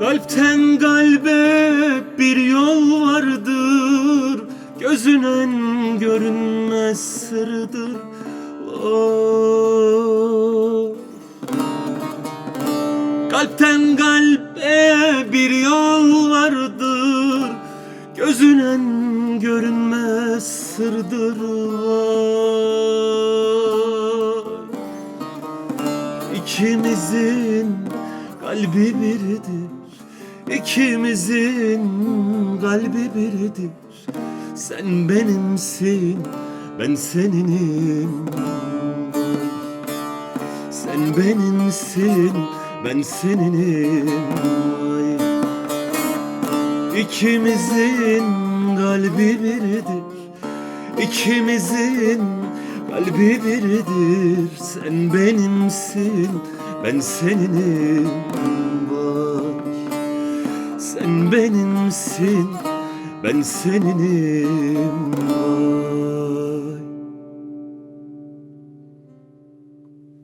Kalpten kalbe bir yol vardır Gözünen görünmez sırdır. Oh. Kalpten kalbe bir yol vardır Gözünen görünmez sırdır. Var İkimizin kalbi biridir İkimizin kalbi biridir Sen benimsin ben seninim Sen benimsin ben seninim. İkimizin kalbi biridir İkimizin kalbi biridir Sen benimsin ben seninim. Benimsin ben seninim.